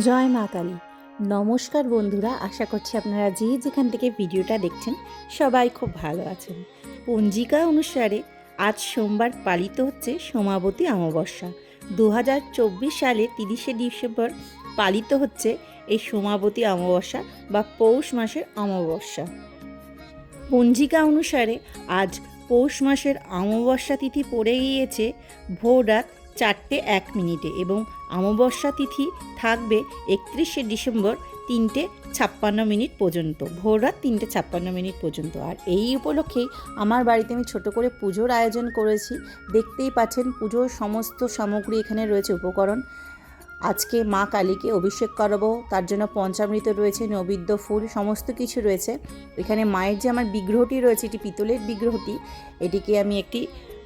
জয় মা কালী। নমস্কার বন্ধুরা, আশা করছি আপনারা যে যেখান থেকে ভিডিওটা দেখছেন, সবাই খুব ভালো আছেন। পঞ্জিকা অনুসারে আজ সোমবার পালিত হচ্ছে সোমাবতী অমাবস্যা। দু হাজার চব্বিশ সালে তিরিশে ডিসেম্বর পালিত হচ্ছে এই সোমাবতী অমাবস্যা বা পৌষ মাসের অমাবস্যা। পঞ্জিকা অনুসারে আজ পৌষ মাসের অমাবস্যা তিথি পড়ে গিয়েছে ভোর রাত চারটে এক মিনিটে এবং অমাবস্যা তিথি থাকবে একত্রিশে ডিসেম্বর তিনটে ছাপ্পান্ন মিনিট পর্যন্ত, ভোর রাত তিনটে ছাপ্পান্ন মিনিট পর্যন্ত। আর এই উপলক্ষেই আমার বাড়িতে আমি ছোট করে পুজোর আয়োজন করেছি। দেখতেই পাচ্ছেন পুজোর সমস্ত সামগ্রী এখানে রয়েছে উপকরণ। আজকে মা কালীকে অভিষেক করাবো, তার জন্য পঞ্চামৃত রয়েছে, নৈবেদ্য ফুল, সমস্ত কিছু রয়েছে। এখানে মায়ের যে আমার বিগ্রহটি রয়েছে, এটি পিতলের বিগ্রহটি, এটিকে আমি একটি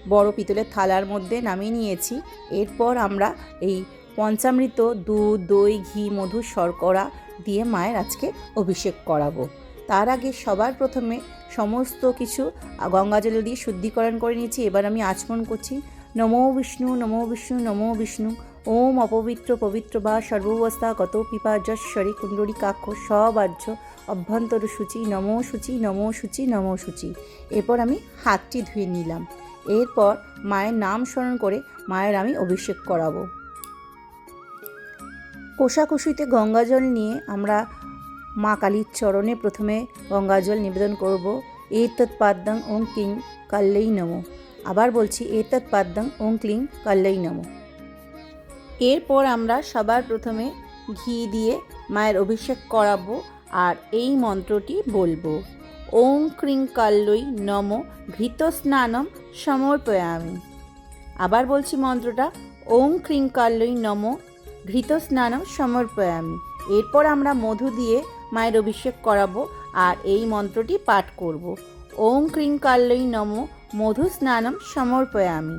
বড় পিতলের থালার মধ্যে নামিয়ে নিয়েছি। এরপর আমরা এই পঞ্চামৃত, দুধ, দই, ঘি, মধু, শর্করা দিয়ে মায়ের আজকে অভিষেক করাবো। তার আগে সবার প্রথমে সমস্ত কিছু গঙ্গা জল দিয়ে শুদ্ধিকরণ করে নিয়েছি। এবার আমি আচমন করছি। নমো বিষ্ণু নমো বিষ্ণু নমো বিষ্ণু। ওম অপবিত্র, পবিত্র বা সর্বাবস্থা কত পিপাজস্বরী কুণ্ডলী কাক্ষ সবাহ্য অভ্যন্তর সূচি নমো সূচি নমো সূচি নমো সূচি। এরপর আমি হাতটি ধুয়ে নিলাম। এরপর মায়ের নাম স্মরণ করে মায়ের আমি অভিষেক করাবো। কোষাকুষিতে গঙ্গাজল নিয়ে আমরা মা কালীর চরণে প্রথমে গঙ্গাজল নিবেদন করব। এতৎ পাদ্যং ওং কিং কাল্লেই নমো। আবার বলছি, এতৎ পাদ্যং ওং ক্লিং কাল্লেই নমো। এরপর আমরা সবার প্রথমে ঘি দিয়ে মায়ের অভিষেক করাবো আর এই মন্ত্রটি বলব। ওং ক্রিং কাল্লই নম ঘৃত স্নানম সমর্পয়ামি। আবার বলছি মন্ত্রটা, ওং ক্রিং কাল্লই নম ঘৃত স্নানম সমর্পয়ামি। এরপর আমরা মধু দিয়ে মায়ের অভিষেক করাবো আর এই মন্ত্রটি পাঠ করব। ওং ক্রিং কাল্লই নম মধু স্নানম সমর্পয়ামি।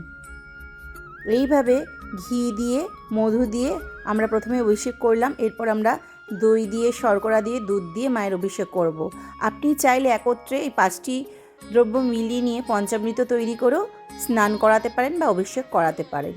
এইভাবে ঘি দিয়ে, মধু দিয়ে আমরা প্রথমে অভিষেক করলাম, এরপর আমরা দই দিয়ে, শর্করা দিয়ে, দুধ দিয়ে মায়ের অভিষেক করব। আপনি চাইলে একত্রে এই পাঁচটি দ্রব্য মিলিয়ে নিয়ে পঞ্চামৃত তৈরি করেও স্নান করাতে পারেন বা অভিষেক করাতে পারেন।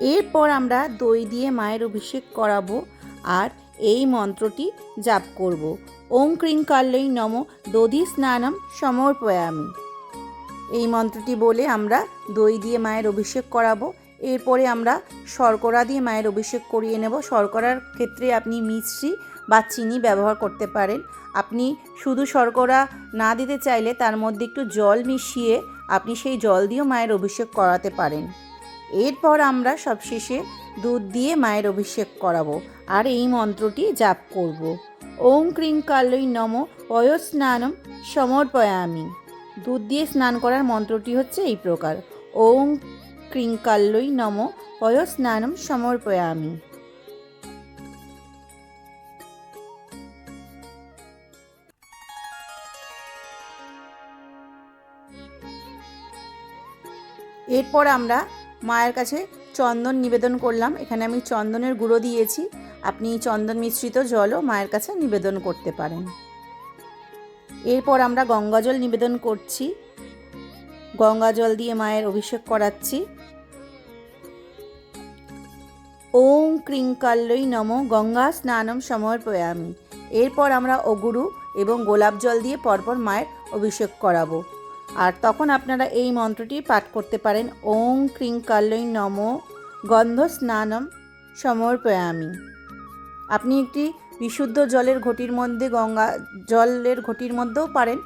এরপর আমরা দই দিয়ে মায়ের অভিষেক করাবো আর এই মন্ত্রটি জাপ করব। ওং ক্রিং কাল্লই নম, দধি স্নানম সমর্পয়ামি। এই মন্ত্রটি বলে আমরা দই দিয়ে মায়ের অভিষেক করাবো। এরপরে আমরা শর্করা দিয়ে মায়ের অভিষেক করিয়ে নেব। শর্করার ক্ষেত্রে আপনি মিশ্রি বা চিনি ব্যবহার করতে পারেন। আপনি শুধু শর্করা না দিতে চাইলে তার মধ্যে একটু জল মিশিয়ে আপনি সেই জল দিয়েও মায়ের অভিষেক করাতে পারেন। এরপর আমরা সবশেষে দুধ দিয়ে মায়ের অভিষেক করাবো। আর এই মন্ত্রটি জাপ করব। ওং ক্রিং কাল্লই নম পয়স্নানম সমর্পয়ামি। দুধ দিয়ে স্নান করার মন্ত্রটি হচ্ছে এই প্রকার। ওং ক্রিং কাল্লই নম পয়স্নানম সমর্পয়ামি। এরপর আমরা মায়ের কাছে চন্দন নিবেদন করলাম। এখানে আমি চন্দনের গুঁড়ো দিয়েছি। আপনি চন্দন মিশ্রিত জলও মায়ের কাছে নিবেদন করতে পারেন। এরপর আমরা গঙ্গাজল নিবেদন করছি। গঙ্গাজল দিয়ে মায়ের অভিষেক করাচ্ছি। ওং ক্রিং কাল্লই নম গঙ্গা স্নানম সমর্পয়ামি। এরপর আমরা অগুরু এবং গোলাপ জল দিয়ে পরপর মায়ের অভিষেক করাবো। আর তখন আপনারা এই মন্ত্রটি পাঠ করতে পারেন, ওং ক্রিং কাল্লই নম গন্ধ স্নানম সমর্পয়ামি। আপনি একটি বিশুদ্ধ জলের ঘটির মধ্যে গঙ্গা জলের ঘটির মধ্যেও পারেন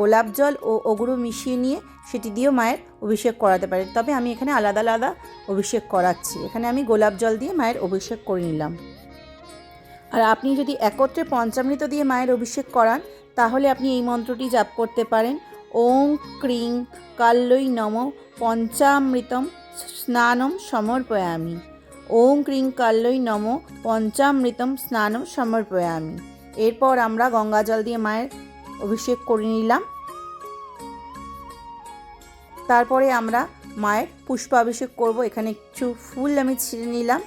গোলাপ জল ও অগুরু মিশিয়ে নিয়ে সেটি দিয়েও মায়ের অভিষেক করাতে পারেন। তবে আমি এখানে আলাদা আলাদা অভিষেক করাচ্ছি। এখানে আমি গোলাপ জল দিয়ে মায়ের অভিষেক করে নিলাম। আর আপনি যদি একত্রে পঞ্চামৃত দিয়ে মায়ের অভিষেক করান, তাহলে আপনি এই মন্ত্রটি জাপ করতে পারেন ওং ক্রিং কাল্লই নম পঞ্চামৃতম স্নানম সমর্পয়ামি। ওং ক্রিং কাল্লই নম পঞ্চামৃতম স্নানম সমর্পয়ামি। এরপর আমরা গঙ্গা জল দিয়ে মায়ের অভিষেক করে নিলাম। তারপরে আমরা মায়ের পুষ্পাভিষেক করব। এখানে কিছু ফুল আমি ছিঁড়ে নিলাম।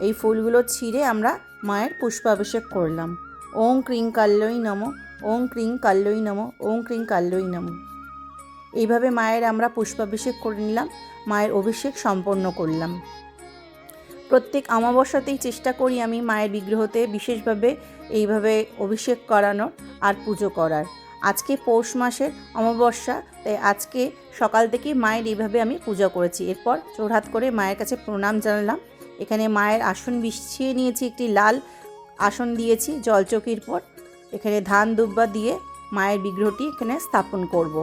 এই ফুলগুলো ছিঁড়ে আমরা মায়ের পুষ্পাভিষেক করলাম। ওং ক্রিং কাল্লই নম ওং ক্রিং কাল্লই নম, ওং ক্রিং কাল্লই নম। এইভাবে মায়ের আমরা পুষ্পাভিষেক করে নিলাম, মায়ের অভিষেক সম্পন্ন করলাম। প্রত্যেক অমাবস্যাতেই চেষ্টা করি আমি মায়ের বিগ্রহতে বিশেষভাবে এইভাবে অভিষেক করানোর আর পুজো করার। আজকে পৌষ মাসের অমাবস্যা, তাই আজকে সকাল থেকেই মায়ের এইভাবে আমি পূজা করেছি। এরপর জোরহাত করে মায়ের কাছে প্রণাম জানালাম। এখানে মায়ের আসন বিছিয়ে নিয়েছি, একটি লাল আসন দিয়েছি জলচকির পর। এখানে ধান দুব্বা দিয়ে মায়ের বিগ্রহটি এখানে স্থাপন করব।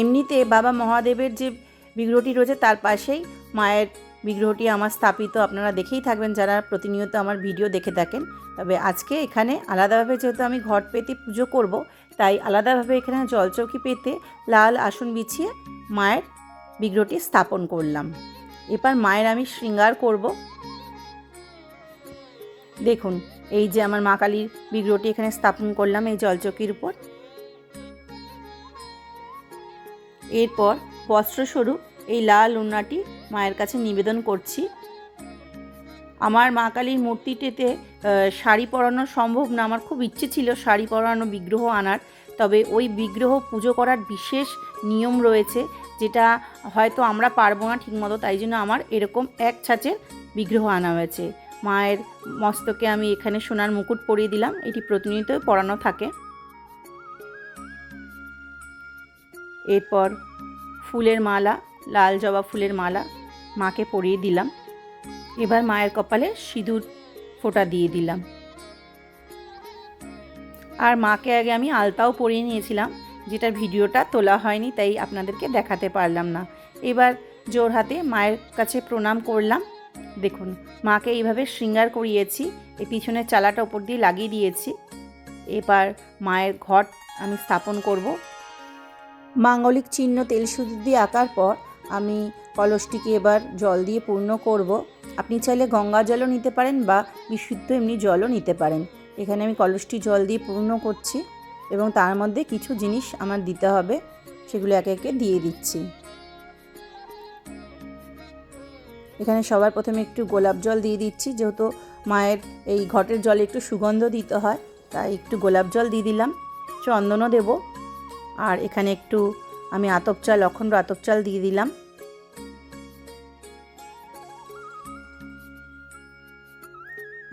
এমনিতে বাবা মহাদেবের যে বিগ্রহটি রয়েছে তার পাশেই মায়ের বিগ্রহটি আমার স্থাপিত। আপনারা দেখেই থাকবেন, যারা প্রতিনিয়ত আমার ভিডিও দেখে থাকেন। তবে আজকে এখানে আলাদাভাবে যেহেতু আমি ঘট পেতে পুজো করব, তাই আলাদাভাবে এখানে জলচৌকি পেতে লাল আসন বিছিয়ে মায়ের বিগ্রহটি স্থাপন করলাম। এবার মায়ের আমি শৃঙ্গার করব। দেখুন এই যে আমার মা কালীর বিগ্রহটি এখানে স্থাপন করলাম এই জলচকির উপর। এরপর বস্ত্রস্বরূপ এই লাল উন্নাটি মায়ের কাছে নিবেদন করছি। আমার মা কালীর মূর্তিটিতে শাড়ি পরানো সম্ভব না। আমার খুব ইচ্ছে ছিল শাড়ি পরানো বিগ্রহ আনার, তবে ওই বিগ্রহ পুজো করার বিশেষ নিয়ম রয়েছে, যেটা হয়তো আমরা পারব না ঠিকমতো, তাই জন্য আমার এরকম এক ছাঁচের বিগ্রহ আনা হয়েছে। মায়ের মস্তকে আমি এখানে সোনার মুকুট পরিয়ে দিলাম। এটি প্রতিনিয়ত পরানো থাকে। এরপর ফুলের মালা, লাল জবা ফুলের মালা মাকে পরিয়ে দিলাম। এবার মায়ের কপালে সিঁদুর ফোঁটা দিয়ে দিলাম। আর মাকে আগে আমি আলতাও পরিয়ে নিয়েছিলাম যেটা ভিডিওটা তোলা হয়নি, তাই আপনাদেরকে দেখাতে পারলাম না। এবার জোর হাতে মায়ের কাছে প্রণাম করলাম। দেখুন, মাকে এইভাবে শৃঙ্গার করিয়েছি, এই পিছনের চালাটা ওপর দিয়ে লাগিয়ে দিয়েছি। এবার মায়ের ঘট আমি স্থাপন করব। মাঙ্গলিক চিহ্ন তেল সুদি দিয়ে আঁকার পর আমি কলসটিকে এবার জল দিয়ে পূর্ণ করব। আপনি চাইলে গঙ্গা জলও নিতে পারেন বা বিশুদ্ধ এমনি জলও নিতে পারেন। এখানে আমি কলসটি জল দিয়ে পূর্ণ করছি এবং তার মধ্যে কিছু জিনিস আমার দিতে হবে, সেগুলো একে একে দিয়ে দিচ্ছি। এখানে সবার প্রথমে একটু গোলাপ জল দিয়ে দিচ্ছি, যেহেতু মায়ের এই ঘটের জলে একটু সুগন্ধ দিতে হয়, তাই একটু গোলাপ জল দিয়ে দিলাম। চন্দনও দেব। আর এখানে একটু আমি আতপ চাল, অখণ্ড আতপ চাল দিয়ে দিলাম।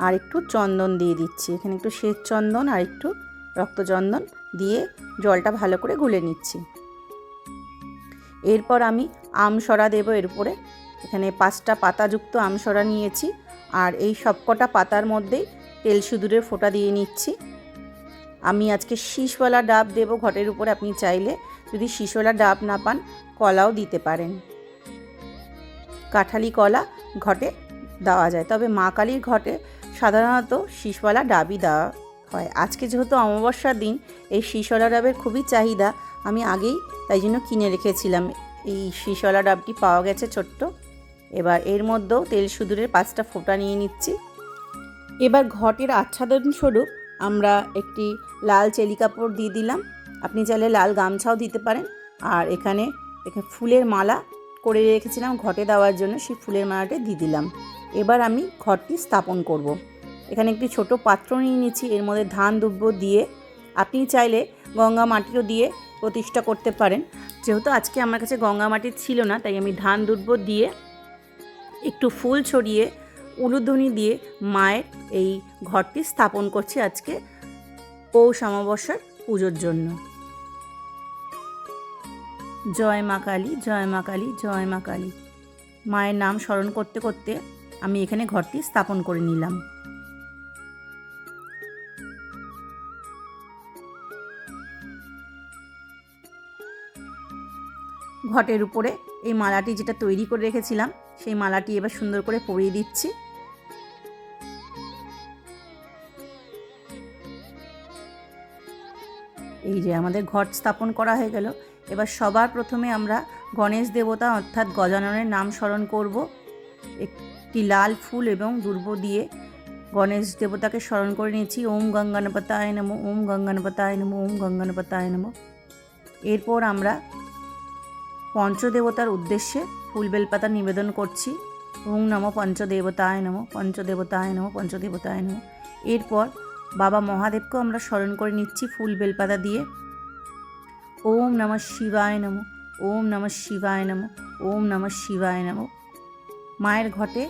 আর একটু চন্দন দিয়ে দিচ্ছি। এখানে একটু শ্বেত চন্দন আর একটু রক্তচন্দন দিয়ে জলটা ভালো করে গুলে নিচ্ছি। এরপর আমি আমসরা দেবো এর উপরে। এখানে পাঁচটা পাতাযুক্ত আমসরা নিয়েছি আর এই সবকটা পাতার মধ্যেই তেল সিঁদুরের ফোঁটা দিয়ে নিচ্ছি। আমি আজকে শীষওয়ালা ডাব দেবো ঘটের উপরে, আপনি চাইলে যদি শীষওয়ালা ডাব না পান, কলাও দিতে পারেন। কাঁঠালি কলা ঘটে দেওয়া যায়, তবে মা কালীর ঘটে সাধারণত শীষওয়ালা ডাবই দেওয়া হয়। আজকে যেহেতু অমাবস্যার দিন, এই শীষওয়ালা ডাবের খুবই চাহিদা, আমি আগেই তাই জন্য কিনে রেখেছিলাম। এই শীষওয়ালা ডাবটি পাওয়া গেছে ছোট্ট এবার এর মধ্যেও তেল সুদূরের পাঁচটা ফোঁটা নিয়ে নিচ্ছি। এবার ঘটের আচ্ছাদন স্বরূপ আমরা একটি লাল চেলি কাপড় দিয়ে দিলাম। আপনি চাইলে লাল গামছাও দিতে পারেন। আর এখানে ফুলের মালা করে রেখেছিলাম ঘটে দেওয়ার জন্য, সেই ফুলের মালাটা দিয়ে দিলাম। এবার আমি ঘরটি স্থাপন করব। এখানে একটি ছোট পাত্র নিয়ে নিচ্ছি। এর মধ্যে ধান দুব্য দিয়ে আপনি চাইলে গঙ্গা মাটিও দিয়ে প্রতিষ্ঠা করতে পারেন। যেহেতু আজকে আমার কাছে গঙ্গা মাটি ছিল না, তাই আমি ধান দুব্য দিয়ে একটু ফুল ছড়িয়ে, উলুধ্বনি দিয়ে মায়ের এই ঘরটি স্থাপন করছি আজকে পৌষ অমাবস্যার পুজোর জন্য। জয় মা কালী, জয় মা কালী, জয় মা কালী। মায়ের নাম স্মরণ করতে করতে আমি এখানে ঘরটি স্থাপন করে নিলাম। ঘটের উপরে এই মালাটি যেটা তৈরি করে রেখেছিলাম সেই মালাটি এবার সুন্দর করে পরিয়ে দিচ্ছি। এই যে আমাদের ঘট স্থাপন করা হয়ে গেল। এবার সবার প্রথমে আমরা গণেশ দেবতা অর্থাৎ গজাননের নাম স্মরণ করব। একটি লাল ফুল এবং দুর্ব দিয়ে গণেশ দেবতাকে স্মরণ করে নিয়েছি। ওম গঙ্গানপতায় নমো, ওম গঙ্গানপতায় নমো, ওম গঙ্গানপতায় নমো। এরপর আমরা পঞ্চদেবতার উদ্দেশ্যে ফুল বেলপাতা নিবেদন করছি। ওম নম পঞ্চদেবতায় নম পঞ্চদেবতায় নম পঞ্চদেবতায় নম। এরপর বাবা মহাদেবকেও আমরা স্মরণ করে নিচ্ছি ফুল বেলপাতা দিয়ে। ওম নমঃ শিবায় নমঃ, ওম নমঃ শিবায় নমঃ, ওম নমঃ শিবায় নম। মায়ের ঘটে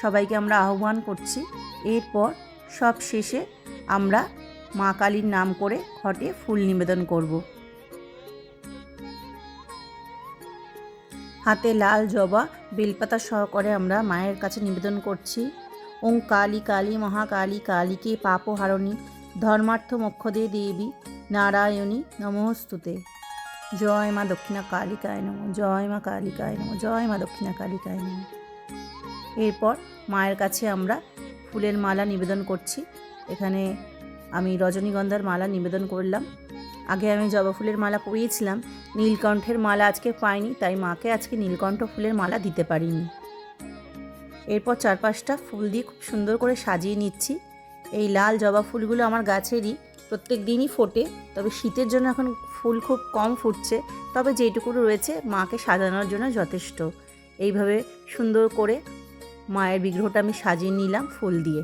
সবাইকে আমরা আহ্বান করছি। এরপর সব শেষে আমরা মা কালীর নাম করে ঘটে ফুল নিবেদন করব। হাতে লাল জবা, বেলপাতা সহকারে আমরা মায়ের কাছে নিবেদন করছি। ওং কালী কালী মহাকালী কালীকে পাপহারণী ধর্মার্থ মোক্ষদে দেবী নারায়ণী নমস্তুতে। জয় মা দক্ষিণা কালিকায় নম, জয় মা কালিকায় নম, জয় মা দক্ষিণা কালিকায় নম। এরপর মায়ের কাছে আমরা ফুলের মালা নিবেদন করছি। এখানে আমি রজনীগন্ধার মালা নিবেদন করলাম। আগে আমি জবা ফুলের মালা পরিয়েছিলাম, নীলকণ্ঠের মালা আজকে পাইনি, তাই মাকে আজকে নীলকণ্ঠ ফুলের মালা দিতে পারিনি। এরপর চারপাশটা ফুল দিয়ে খুব সুন্দর করে সাজিয়ে নিচ্ছি। এই লাল জবা ফুলগুলো আমার গাছেরই, প্রত্যেক দিনই ফোটে, তবে শীতের জন্য এখন ফুল খুব কম ফুটছে, তবে যেটুকু রয়েছে মাকে সাজানোর জন্য যথেষ্ট। এইভাবে সুন্দর করে মায়ের বিগ্রহটা আমি সাজিয়ে নিলাম ফুল দিয়ে।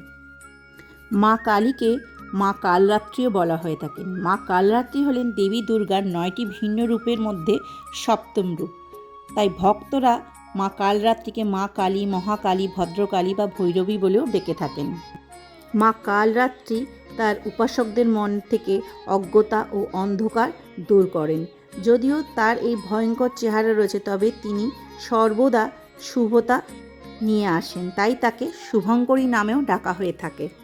মা কালীকে মা কালরাত্রিও বলা হয়ে থাকেন মা কালরাত্রি হলেন দেবী দুর্গার নয়টি ভিন্ন রূপের মধ্যে সপ্তম রূপ। তাই ভক্তরা মা কালরাত্রিকে মা কালী, মহাকালী, ভদ্রকালী বা ভৈরবী বলেও ডেকে থাকেন। মা কালরাত্রি তার উপাসকদের মন থেকে অজ্ঞতা ও অন্ধকার দূর করেন। যদিও তার এই ভয়ঙ্কর চেহারা রয়েছে, তবে তিনি সর্বদা শুভতা নিয়ে আসেন। তাই তাকে শুভঙ্করী নামেও ডাকা হয়ে থাকে।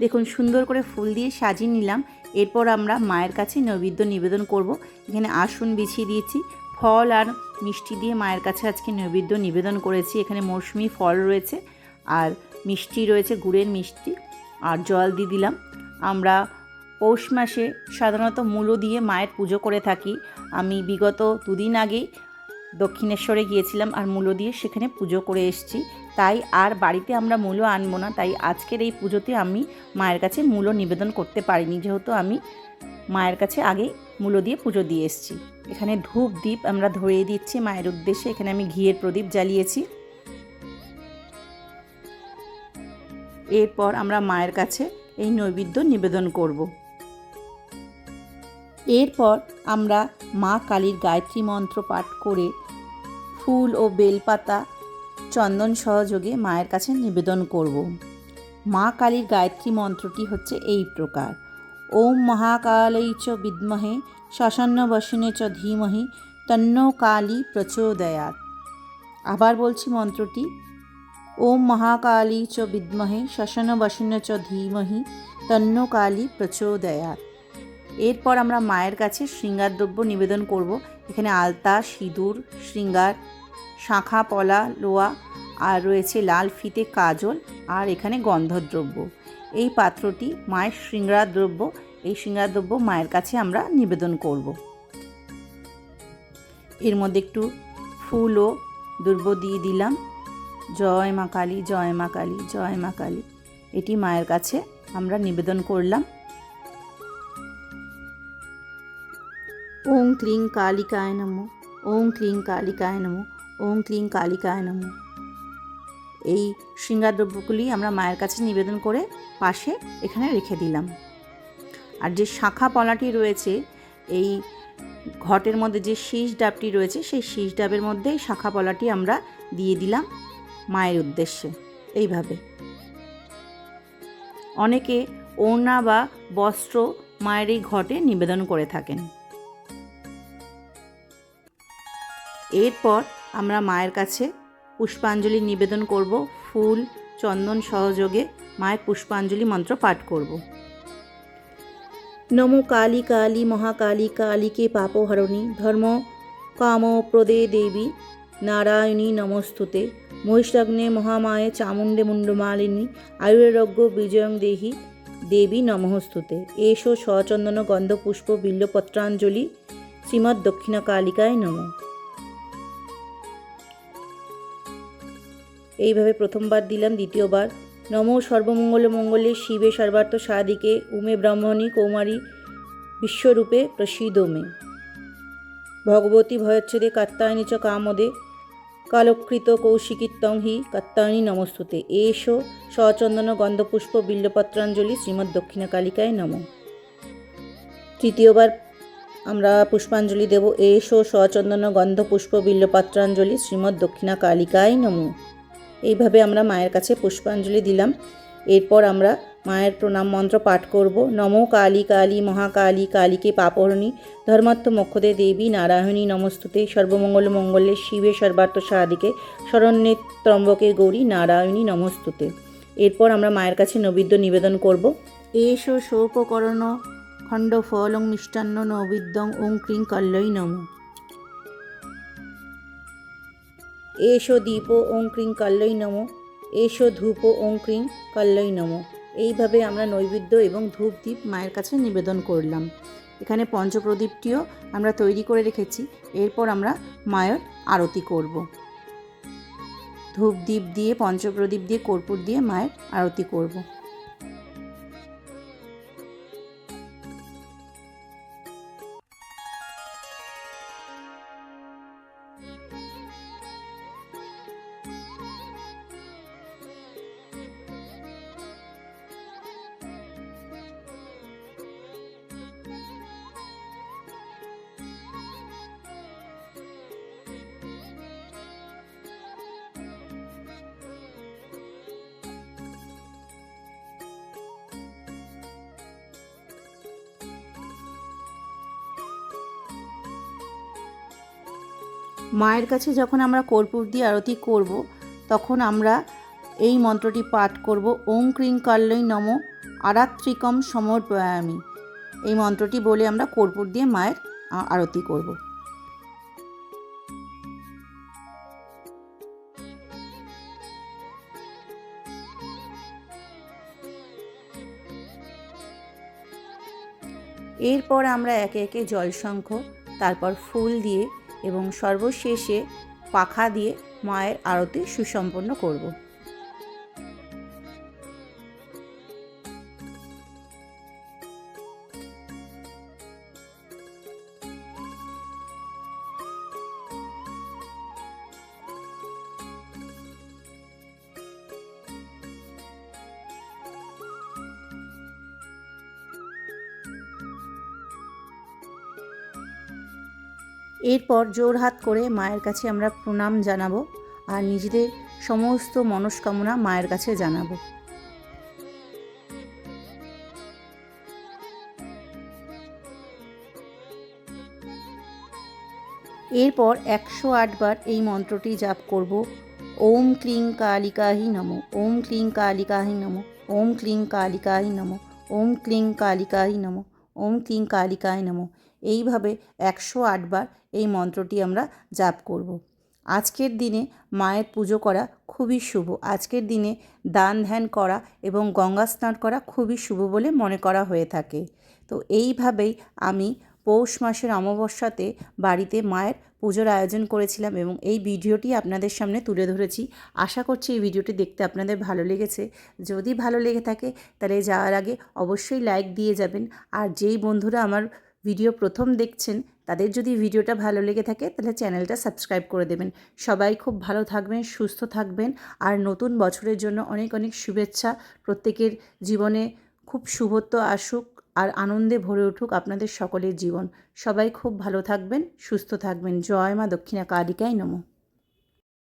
দেখুন, সুন্দর করে ফুল দিয়ে সাজিয়ে নিলাম। এরপর আমরা মায়ের কাছে নৈবেদ্য নিবেদন করব। এখানে আসন বিছিয়ে দিয়েছি। ফল আর মিষ্টি দিয়ে মায়ের কাছে আজকে নৈবেদ্য নিবেদন করেছি। এখানে মৌসুমি ফল রয়েছে আর মিষ্টি রয়েছে, গুড়ের মিষ্টি আর জল দিয়ে দিলাম। আমরা পৌষ মাসে সাধারণত মূলো দিয়ে মায়ের পুজো করে থাকি। আমি বিগত দুদিন আগেই দক্ষিণেশ্বরে গিয়েছিলাম আর মূলো দিয়ে সেখানে পুজো করে এসেছি। তাই আর বাড়িতে আমরা মূলো আনব না। তাই আজকের এই পুজোতে আমি মায়ের কাছে মূলো নিবেদন করতে পারিনি। যেহেতু আমি মায়ের কাছে আগে মূলো দিয়ে পুজো দিয়ে এসেছি। এখানে ধূপ দ্বীপ আমরা ধরিয়ে দিচ্ছি মায়ের উদ্দেশ্যে। এখানে আমি ঘিয়ের প্রদীপ জ্বালিয়েছি। এরপর আমরা মায়ের কাছে এই নৈবেদ্য নিবেদন করব। এরপর আমরা মা কালীর গায়ত্রী মন্ত্র পাঠ করে ফুল ও বেলপাতা চন্দন সহযোগে মায়ের কাছে নিবেদন করব। মা কালীর গায়ত্রী মন্ত্রটি হচ্ছে এই প্রকার। ওম মহাকালই চ বিদ্মহে শ্মশান্ন বসনে চ ধীমহি, তন্ন কালী প্রচোদয়াত আবার বলছি মন্ত্রটি, ওম মহাকালী চ বিদ্মহে শ্মশান বসন চ ধীমহি, তন্ন কালী প্রচোদয়াত এরপর আমরা মায়ের কাছে শৃঙ্গার দ্রব্য নিবেদন করব। এখানে আলতা, সিঁদুর, শৃঙ্গার শাঁখা, পলা, লোয়া আর রয়েছে লাল ফিতে কাজল আর এখানে গন্ধদ্রব্য। এই পাত্রটি মায়ের শৃঙ্গার দ্রব্য। এই শৃঙ্গার দ্রব্য মায়ের কাছে আমরা নিবেদন করব। এর মধ্যে একটু ফুল ও দ্রব্য দিয়ে দিলাম। জয় মা কালী, জয় মা কালী, জয় মা কালী। এটি মায়ের কাছে আমরা নিবেদন করলাম। ওং ক্লিং কালিকায় নমো, ওং ক্লিং কালিকায় নমো। ওং ক্লিং কালিকায় নমো এই শৃঙ্গারদ্রব্যগুলি আমরা মায়ের কাছে নিবেদন করে পাশে এখানে রেখে দিলাম। আর যে শাখা পলাটি রয়েছে, এই ঘটের মধ্যে যে শীষ ডাবটি রয়েছে, সেই শীষ ডাবের মধ্যেই শাখা পলাটি আমরা দিয়ে দিলাম মায়ের উদ্দেশ্যে। এইভাবে। অনেকে ওড়না বা বস্ত্র মায়ের এই ঘটে নিবেদন করে থাকেন। এরপর আমরা মায়ের কাছে পুষ্পাঞ্জলি নিবেদন করব, ফুল, চন্দন সহযোগে মায়ের পুষ্পাঞ্জলি মন্ত্র পাঠ করব। নমো কালী কালী মহাকালী কালীকে পাপহরণী ধর্ম কাম প্রদে দেবী নারায়ণী নমস্তুতে। মহিষাগ্নে মহামায়ে চামুণ্ডে মুণ্ডমালিনী আয়ুরারোগ্য বিজয়ং দেহি দেবী নমস্তুতে। এসো সচন্দন গন্ধপুষ্প বিল্লপত্রাঞ্জলি শ্রীমৎ দক্ষিণা কালিকায় নম। এইভাবে প্রথমবার দিলাম, দ্বিতীয়বার। নম সর্বমঙ্গল মঙ্গলে শিবে সর্বার্থ সাদিকে উমে ব্রাহ্মণী কৌমারী বিশ্বরূপে প্রসিদ মে। ভগবতী ভয়চ্ছেদে কাত্তায়নী চ কামদে, কালকৃত কৌশিকিত্তং হি কত্তানি নমস্তুতে। এসো সচন্দন গন্ধপুষ্প বিল্লপত্রাঞ্জলি শ্রীমৎ দক্ষিণা কালিকায় নম। তৃতীয়বার আমরা পুষ্পাঞ্জলি দেব। এসো সচন্দন গন্ধপুষ্প বিল্লপত্রাঞ্জলি শ্রীমৎ দক্ষিণা কালিকায় নম। এইভাবে আমরা মায়ের কাছে পুষ্পাঞ্জলি দিলাম। এরপর আমরা মায়ের প্রণাম মন্ত্র পাঠ করব। নমো কালী কালী মহাকালী কালীকে পাপহরণী ধর্মাত্ম মক্ষদে দেবী নারায়ণী নমস্তুতে সর্বমঙ্গল মঙ্গলে শিবে সর্বার্থ সাদিকে শরণ্যে ত্রম্বকে গৌরী নারায়ণী নমস্তুতে। এরপর আমরা মায়ের কাছে নৈবেদ্য নিবেদন করব। এসো সৌপকরণ খণ্ড ফলং মিষ্টান্ন নৈবেদ্যং ওং ক্রিং কল্লই নম। এসো দীপ ওং ক্রিং কল্লই নম। এসো ধূপ ওং ক্রিং কল্লই নম। এইভাবে আমরা নৈবেদ্য এবং ধূপ দ্বীপ মায়ের কাছে নিবেদন করলাম। এখানে পঞ্চপ্রদীপটিও আমরা তৈরি করে রেখেছি। এরপর আমরা মায়ের আরতি করব। ধূপ দ্বীপ দিয়ে, পঞ্চপ্রদীপ দিয়ে, কর্পূর দিয়ে মায়ের আরতি করব। মায়ের কাছে যখন আমরা কর্পূর দিয়ে আরতি করব, তখন আমরা এই মন্ত্রটি পাঠ করব, ওং ক্রিং কাল্লই নম আরাত্রিকম সমর্পয়ামি। এই মন্ত্রটি বলে আমরা কর্পূর দিয়ে মায়ের আরতি করব। এরপর আমরা একে একে জলশঙ্খ তারপর ফুল দিয়ে এবং সর্বশেষে পাখা দিয়ে মায়ের আরতি সুসম্পন্ন করব। এরপর জোরহাত করে মায়ের কাছে আমরা প্রণাম জানাব আর নিজেদের সমস্ত মনস্কামনা মায়ের কাছে জানাব। এরপর একশো আটবার এই মন্ত্রটি জাপ করব, ওম ক্লিং কালিকাহি নম, ওম ক্লিং কালিকাহি নম, ওম ক্লিং কালিকাহি নম, ওম ক্লিং কালিকাহি নম, ওম ক্লিং কালিকায় নম। এইভাবে একশো আটবার এই মন্ত্রটি আমরা জাপ করব। আজকের দিনে মায়ের পুজো করা খুবই শুভ। আজকের দিনে দান ধ্যান করা এবং গঙ্গা স্নান করা খুবই শুভ বলে মনে করা হয়ে থাকে। তো এইভাবেই আমি পৌষ মাসের অমাবস্যাতে বাড়িতে মায়ের পুজোর আয়োজন করেছিলাম এবং এই ভিডিওটি আপনাদের সামনে তুলে ধরেছি। আশা করছি এই ভিডিওটি দেখতে আপনাদের ভালো লেগেছে। যদি ভালো লেগে থাকে তাহলে যাওয়ার আগে অবশ্যই লাইক দিয়ে যাবেন। আর যেই বন্ধুরা আমার ভিডিও প্রথম দেখছেন, তাদের যদি ভিডিওটা ভালো লেগে থাকে, তাহলে চ্যানেলটা সাবস্ক্রাইব করে দেবেন। সবাই খুব ভালো থাকবেন, সুস্থ থাকবেন, আর নতুন বছরের জন্য অনেক অনেক শুভেচ্ছা। প্রত্যেকের জীবনে খুব শুভত্ব আসুক, আর আনন্দে ভরে উঠুক আপনাদের সকলের জীবন। সবাই খুব ভালো থাকবেন, সুস্থ থাকবেন। জয় মা দক্ষিণা কালিকায় নমঃ।